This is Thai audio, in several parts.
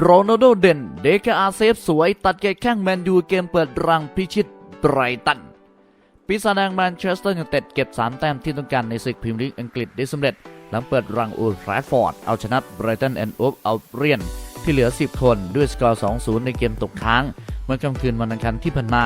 โรนัลโดเด่น เดกอาเซฟสวย ตัดเกตแข้งแมนยูเกมเปิดรังพิชิตไบรตันปีศาจแดงแมนเชสเตอร์ยูไนเต็ดเก็บ 3 แต้มที่ต้องการในศึกพรีเมียร์ลีกอังกฤษได้สำเร็จ หลังเปิดรังอูลแรฟฟอร์ด เอาชนะไบรตันแอนด์โอฟเอาเรียน ที่เหลือ 10 คนด้วยสกอร์ 2-0 ในเกมตกค้าง เมื่อค่ำคืนวันอังคารที่ผ่านมา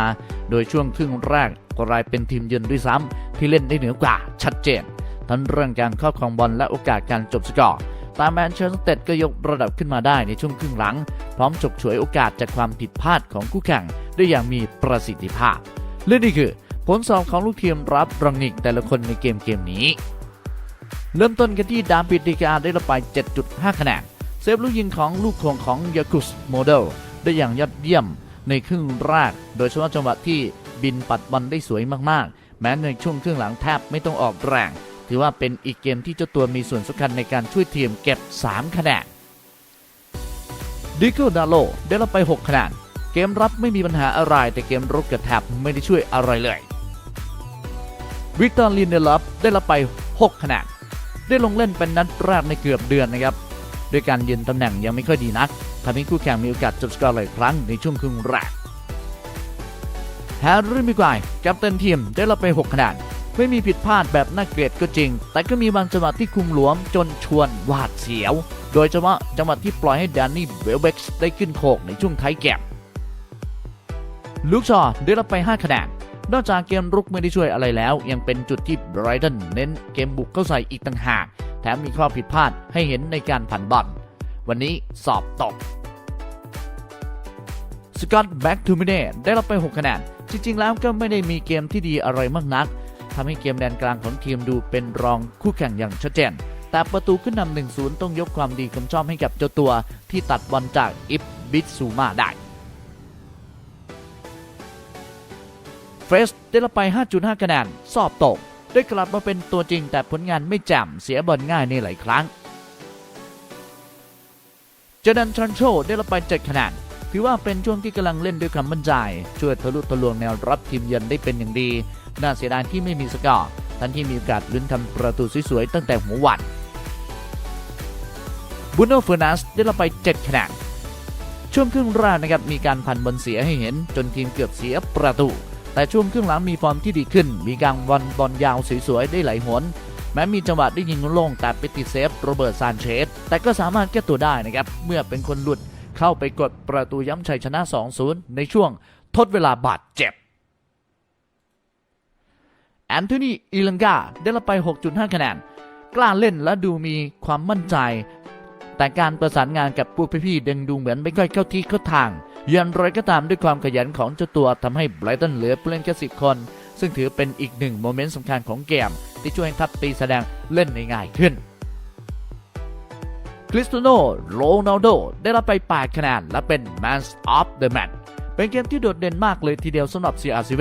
โดยช่วงครึ่งแรกก็กลายเป็นทีมเยือนด้วยซ้ำที่เล่นได้เหนือกว่าชัดเจน ทั้งเรื่องการครอบครองบอลและโอกาสการจบสกอร์ ตามแมนเชสเตอร์ก็ยกระดับขึ้นมาได้ในช่วงครึ่งหลัง พร้อมฉกฉวยโอกาสจากความผิดพลาดของคู่แข่งได้อย่างมีประสิทธิภาพ และนี่คือ ผลสอบของลูกทีมรับรังนิกแต่ละคนในเกมเกมนี้ เริ่มต้นกันที่ดามปิดดีกาได้รับไป 7.5 คะแนนเซฟลูกยิงของลูกโขงของยากุสโมเดลได้อย่างยอดเยี่ยมในครึ่งแรก โดยเฉพาะจังหวะที่บินปัดบอลได้สวยมากๆ แม้ในช่วงครึ่งหลังแทบไม่ต้องออกแรง ถือว่าเป็นอีกเกมที่เจ้าตัวมีส่วนสำคัญในการช่วยทีมเก็บ 3 คะแนนดิโกดาโลได้รับไป 6 คะแนนเกมรับไม่มีปัญหาอะไร แต่เกมรุกกับแทบไม่ได้ช่วยอะไรเลยวิกตอร์ลินเดลฟได้รับไป 6 คะแนนได้ลงเล่นเป็นนัดแรกในเกือบเดือนนะครับด้วยการยืนตำแหน่งยังไม่ค่อยดีนักทำให้คู่แข่งมีโอกาสจบสกอร์หลายครั้งในช่วงครึ่งแรกแฮร์รี่มิกไกร์กัปตันทีมได้รับไป 6 คะแนน ไม่มีผิดพลาดแบบน่าเกลียดก็จริง แต่ก็มีบางจังหวะที่คุมหลวมจนชวนหวาดเสียว โดยเฉพาะจังหวะที่ปล่อยให้แดนนี่เวลเบ็กซ์ได้ขึ้นโคกในช่วงท้ายเกมลูกชอได้รับไป 5 คะแนนนอกจากเกมรุกไม่ได้ช่วยอะไรแล้ว ยังเป็นจุดที่ไบรตันเน้นเกมบุกเข้าใส่อีกต่างหาก แถมมีข้อผิดพลาดให้เห็นในการผันบอลวันนี้สอบตกสกอตแบ็กทูมิเน่ได้รับไป 6 คะแนน จริง ๆ แล้วก็ไม่ได้มีเกมที่ดีอะไรมากนัก ทำให้เกมแดนกลางของทีมดูเป็นรองคู่แข่งอย่างชัดเจน แต่ประตูขึ้นนำ1-0 ต้องยกความดีความชอบให้กับเจ้าตัวที่ตัดบอลจากอิฟบิซูมาได้เฟรสได้รับไป 5.5 คะแนน สอบตก ได้กลับมาเป็นตัวจริงแต่ผลงานไม่แจ่มเสียบอลง่ายในหลายครั้งเจดันชันโชได้รับไป 7 คะแนนถือว่าเป็นช่วงที่กำลังเล่นด้วยความมั่นใจ ช่วยทะลุทะลวงแนวรับทีมเยือนได้เป็นอย่างดี น่าเสียดายที่ไม่มีสกอร์ทันที่มีโอกาสลุ้นทำประตูสวยๆตั้งแต่หัววันบูโนเฟอร์นัสได้รับไป 7 คะแนนช่วงครึ่งแรกนะครับมีการพันบอลเสียให้เห็นจนทีมเกือบเสียประตู แต่ช่วงครึ่งหลังมีฟอร์มที่ดีขึ้น มีการบอลบอลยาวสวยๆได้ไหลหนแม้มีจังหวะได้ยิงโล่งแต่ไปติดเซฟโรเบิร์ตซานเชสแต่ก็สามารถแก้ตัวได้นะครับ เมื่อเป็นคนหลุดเข้าไปกดประตูย้ำชัยชนะ 2-0 ในช่วงทดเวลาบาดเจ็บ แอนโทนีอีลังกาได้รับไป 6.5 คะแนน กล้าเล่นและดูมีความมั่นใจ แต่การประสานงานกับพวกพี่ๆดึงดูเหมือนไม่ค่อยเข้าที่เข้าทางย่างไรก็ตามด้วยความขยันของเจ้าตัวทำให้ไบรตันเหลือผู้เล่นแค่สิบคน ซึ่งถือเป็นอีกหนึ่งโมเมนต์สำคัญของเกม ที่ช่วยให้ทัพปีแสดงเล่นง่ายขึ้นคริสตียโนโรนัลโดได้รับไป 8 คะแนนและเป็น Man of the Match เป็นเกมที่โดดเด่นมากเลยทีเดียวสำหรับ CR7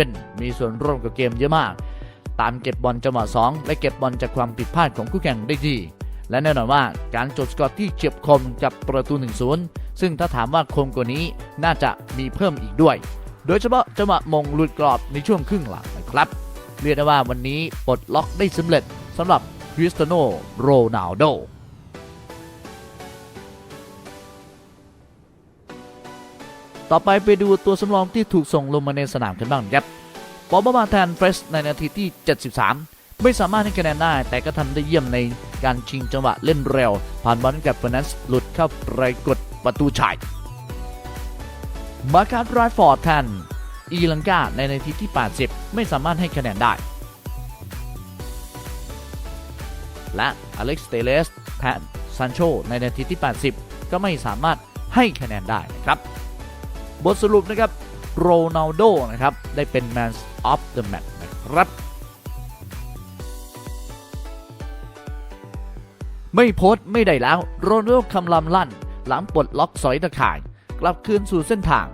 มีส่วนร่วมกับเกมเยอะมาก ตามเก็บบอลจังหวะ2และเก็บบอลจากความผิดพลาดของคู่แข่งได้ดี และแน่นอนว่าการจบสกอร์ที่เฉียบคมกับประตู 1-0 ซึ่งถ้าถามว่าคมกว่านี้น่าจะมีเพิ่มอีกด้วย โดยเฉพาะจังหวะมงหลุดกรอบในช่วงครึ่งหลังนะครับ เรียกได้ว่าวันนี้ปลดล็อกได้สำเร็จสำหรับคริสเตโนโรนัลโดต่อไปไปดูตัวสำรองที่ถูกส่งลงมาในสนามกันบ้างครับ บอบมาแทนเฟรชในนาทีที่ 73 ไม่สามารถให้คะแนนได้ แต่ก็ทำได้เยี่ยมในการชิงจังหวะเล่นเร็ว ผ่านบอลกับเฟอร์นันส์หลุดเข้าไปกดประตูชัยมาร์คัสไรฟอร์ดแทนอีลังกาในนาทีที่ 80 ไม่สามารถให้คะแนนได้ และอเล็กซ์เตเลสแทนซันโชในนาทีที่ 80 ก็ไม่สามารถให้คะแนนได้นะครับ บทสรุปนะครับโรนัลโดนะครับ ได้เป็น Man of the Match นะครับ ไม่โพสต์ไม่ได้แล้ว โรนัลโดคำลำลั่น หลังปลดล็อกสอยตะข่าย กลับคืนสู่เส้นทาง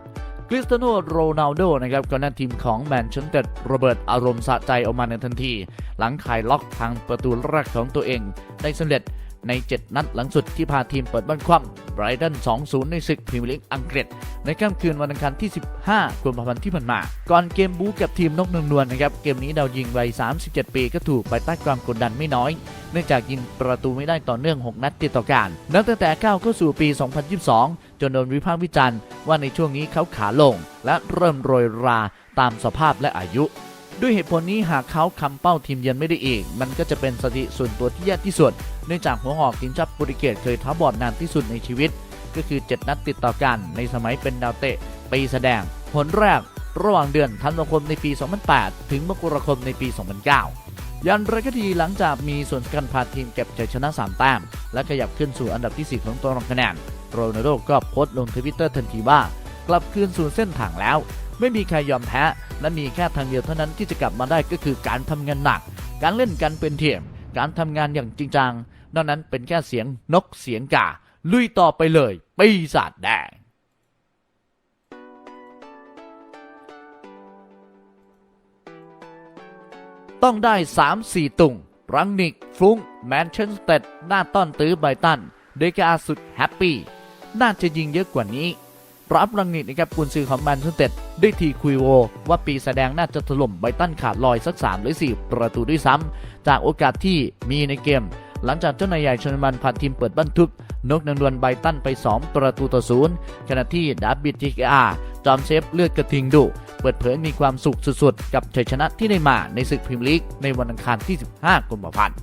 คริสเตียโนโรนัลโดนะครับก็นั่นทีมของแมนเชสเตอร์โรเบิร์ตอารมณ์สะใจออกมาในทันที หลังคลายล็อกทางประตูแรกของตัวเอง ได้สำเร็จ ใน 7 นัดหลังสุดที่พาทีมเปิดบ้านคว่ำไบรตัน 2-0 ในศึกพรีเมียร์ลีกอังกฤษ ในค่ำคืนวันอังคารที่ 15กุมภาพันธ์ที่ผ่านมา ก่อนเกมบู๊กับทีมนกนงนวลนะครับ เกมนี้ดาวยิงวัย 37 ปีก็ถูกไปใต้ความกดดันไม่น้อย เนื่องจากยิงประตูไม่ได้ต่อเนื่อง 6 นัดติดต่อกัน นับตั้งแต่ก้าวเข้าสู่ปี 2022 จนโดนวิพากษ์วิจารณ์ว่าในช่วงนี้เขาขาลง และเริ่มโรยราตามสภาพและอายุด้วยเหตุผลนี้หากเขาคำเป้าทีมเยือนไม่ได้อีก มันก็จะเป็นสถิติส่วนตัวที่แย่ที่สุด เนื่องจากหัวหอกทีมชาติโปรตุเกสเคยท้าบอดนานที่สุดในชีวิต ก็คือ 7 นัดติดต่อกันในสมัยเป็นดาวเตะปีแสดง ผลแรกระหว่างเดือนธันวาคมในปี 2008 ถึงมกราคมในปี 2009 ยันไรก็ดีหลังจากมีส่วนสำคัญพาทีมเก็บชัยชนะ 3 แต้ม และขยับขึ้นสู่อันดับที่ 4 ของตารางคะแนน โรนัลโดก็โพสต์ลงทวิตเตอร์ทันทีว่ากลับคืนสู่เส้นทางแล้ว ไม่มีใครยอมแพ้ และมีแค่ทางเดียวเท่านั้นที่จะกลับมาได้ก็คือการทำงานหนัก การเล่นกันเป็นทีม การทำงานอย่างจริงจัง นอกนั้นเป็นแค่เสียงนกเสียงกา ลุยต่อไปเลยปีศาจแดง ต้องได้ 3-4 ตุงรังนิกฟรุ้งแมนเชสเตดหน้าต้อนตื้อไบตันเดกาสุดแฮปปี้ น่าจะยิงเยอะกว่านี้รับรังนิกนะครับกุนซือของแมนเชสเตดได้ทีคุยโว ว่าปีแสดงน่าจะถล่มไบตันขาดลอยสัก 3 หรือ 4 ประตูด้วยซ้ำจากโอกาสที่มีในเกม หลังจากเจ้านายใหญ่ชนมันพาทีมเปิดบ้านทุบนกนางดวนไบตันไป 2 ประตูต่อศูนย์ขณะที่ดาบิดจิกอาจอมเซฟเลือดกระทิงดุ เปิดเผยมีความสุขสุดๆ กับชัยชนะที่ได้มาในศึกพรีเมียร์ลีกในวันอังคารที่ 15 กุมภาพันธ์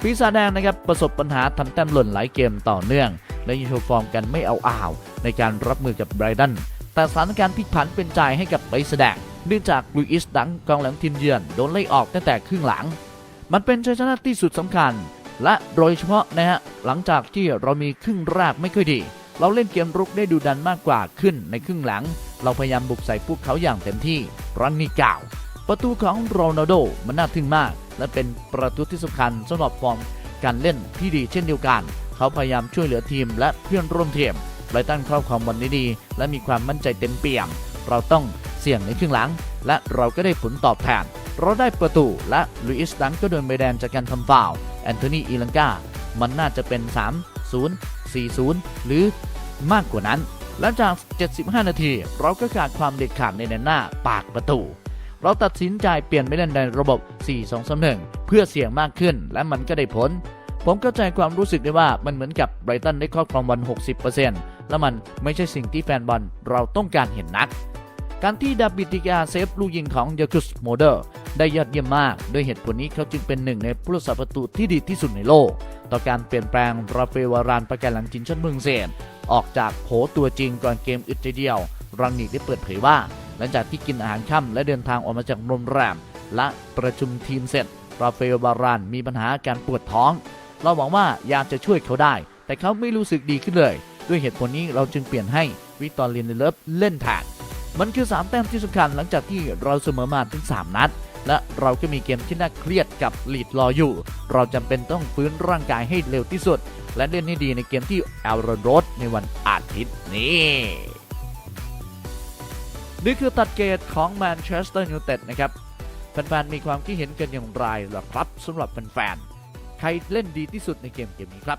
ปีศาจแดงนะครับประสบปัญหาทำแต้มหล่นหลายเกมต่อเนื่อง และยังโชว์ฟอร์มกันไม่เอาอ่าว ในการรับมือกับไบรตันแต่สถานการณ์พลิกผันเป็นใจให้กับปีศาจแดงเนื่องจากลุยอิสดังกองหลังทีมเยือนโดนไล่ออกตั้งแต่ครึ่งหลัง มันเป็นชัยชนะที่สุดสำคัญ และโดยเฉพาะนะฮะหลังจากที่เรามีครึ่งแรกไม่ค่อยดี เราเล่นเกมรุกได้ดูดันมากกว่าขึ้นในครึ่งหลัง เราพยายามบุกใส่พวกเขาอย่างเต็มที่รังนี่กล่าวประตูของโรนัลโดมันน่าทึ่งมาก และเป็นประตูที่สำคัญสำหรับฟอร์มการเล่นที่ดีเช่นเดียวกัน เขาพยายามช่วยเหลือทีมและเพื่อนร่วมทีมไบรตันครอบครองบอลได้ดี และมีความมั่นใจเต็มเปี่ยม เราต้องเสี่ยงในครึ่งหลัง และเราก็ได้ผลตอบแทน เราได้ประตูและลุยอิสดังก็โดนใบแดงจากการทำฟาวแอนโทนีอีลังกา มันน่าจะเป็น 3 0 4 0 หรือมากกว่านั้น หลังจาก 75 นาที เราก็ขาดความเด็ดขาดในแดนหน้าปากประตู เราตัดสินใจเปลี่ยนไปเล่นในระบบ 4-2-3-1 เพื่อเสี่ยงมากขึ้นและมันก็ได้ผล ผมเข้าใจความรู้สึกได้ว่ามันเหมือนกับไบรตันได้ครอบครองบอล60%และมันไม่ใช่สิ่งที่แฟนบอลเราต้องการเห็นนักการที่ดาบิติกาเซฟลูกยิงของเยาคุสโมเดอร์ ได้ยอดเยี่ยมมาก ด้วยเหตุผลนี้เขาจึงเป็นหนึ่งในผู้รักษาประตูที่ดีที่สุดในโลก ต่อการเปลี่ยนแปลงราเฟลวารานประกันหลังจินชันเมืองเซนออกจากโผตัวจริงก่อนเกมอึดใจเดียว รังนิกได้เปิดเผยว่า หลังจากที่กินอาหารค่ำและเดินทางออกมาจากโรงแรมและประชุมทีมเสร็จ ราเฟลบารานมีปัญหาการปวดท้อง เราหวังว่ายาจะช่วยเขาได้ แต่เขาไม่รู้สึกดีขึ้นเลย ด้วยเหตุผลนี้เราจึงเปลี่ยนให้วิตอร์เลียนเลิฟเล่นแทนมันคือ 3 แต้มที่สำคัญหลังจากที่เราเสมอมาถึง 3 นัด และเราก็มีเกมที่น่าเครียดกับลีดรออยู่ เราจำเป็นต้องฟื้นร่างกายให้เร็วที่สุด และเล่นให้ดีในเกมที่แอลโรโรดในวันอาทิตย์นี้นี่คือตัดเกตของแมนเชสเตอร์ยูไนเต็ดนะครับแฟนๆมีความคิดเห็นกันอย่างไรล่ะครับสำหรับแฟนๆใครเล่นดีที่สุดในเกมเกมนี้ครับ